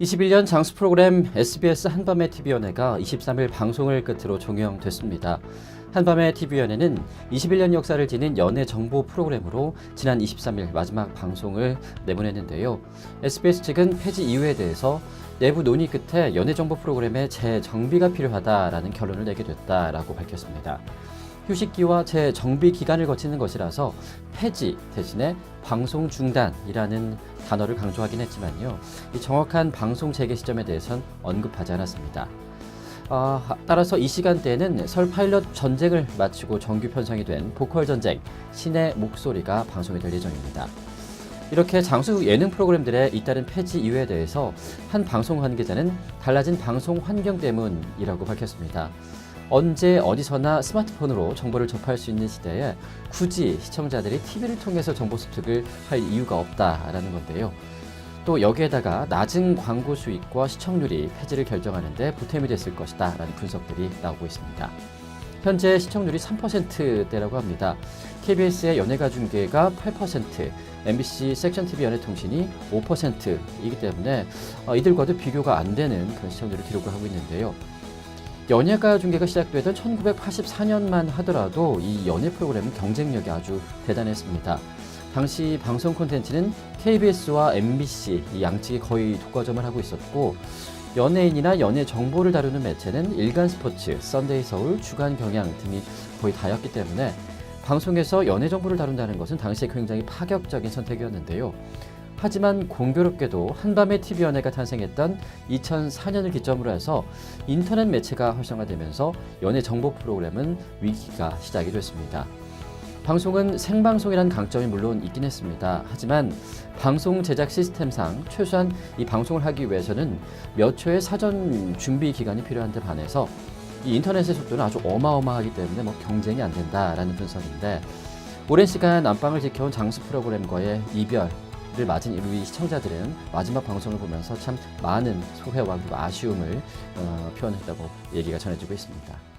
21년 장수 프로그램 SBS 한밤의 TV연애가 23일 방송을 끝으로 종영됐습니다. 한밤의 TV연애는 21년 역사를 지닌 연애 정보 프로그램으로 지난 23일 마지막 방송을 내보냈는데요. SBS 측은 폐지 이유에 대해서 내부 논의 끝에 연애 정보 프로그램의 재정비가 필요하다라는 결론을 내게 됐다라고 밝혔습니다. 휴식기와 재정비 기간을 거치는 것이라서 폐지 대신에 방송 중단이라는 단어를 강조하긴 했지만요. 이 정확한 방송 재개 시점에 대해선 언급하지 않았습니다. 아, 따라서 이 시간대에는 설 파일럿 전쟁을 마치고 정규 편성이 된 보컬 전쟁 신의 목소리가 방송이 될 예정입니다. 이렇게 장수 예능 프로그램들의 잇따른 폐지 이유에 대해서 한 방송 관계자는 달라진 방송 환경 때문이라고 밝혔습니다. 언제 어디서나 스마트폰으로 정보를 접할 수 있는 시대에 굳이 시청자들이 TV를 통해서 정보 습득을 할 이유가 없다라는 건데요. 또 여기에다가 낮은 광고 수익과 시청률이 폐지를 결정하는데 보탬이 됐을 것이다 라는 분석들이 나오고 있습니다. 현재 시청률이 3%대라고 합니다. KBS의 연예가 중계가 8%, MBC 섹션 TV 연예통신이 5%이기 때문에 어, 이들과도 비교가 안 되는 그런 시청률을 기록을 하고 있는데요. 연예가 중계가 시작되던 1984년만 하더라도 이 연예 프로그램은 경쟁력이 아주 대단했습니다. 당시 방송 콘텐츠는 KBS와 MBC 이 양측이 거의 독과점을 하고 있었고 연예인이나 연예 정보를 다루는 매체는 일간 스포츠, 썬데이 서울, 주간 경향 등이 거의 다였기 때문에 방송에서 연예 정보를 다룬다는 것은 당시에 굉장히 파격적인 선택이었는데요. 하지만 공교롭게도 한밤의 TV 연예가 탄생했던 2004년을 기점으로 해서 인터넷 매체가 활성화되면서 연예 정보 프로그램은 위기가 시작이 됐습니다. 방송은 생방송이라는 강점이 물론 있긴 했습니다. 하지만 방송 제작 시스템상 최소한 이 방송을 하기 위해서는 몇 초의 사전 준비 기간이 필요한데 반해서 이 인터넷의 속도는 아주 어마어마하기 때문에 뭐 경쟁이 안 된다라는 분석인데 오랜 시간 안방을 지켜온 장수 프로그램과의 이별 을 맞은 우리 시청자들은 마지막 방송을 보면서 참 많은 소회와 아쉬움을 어, 표현했다고 얘기가 전해지고 있습니다.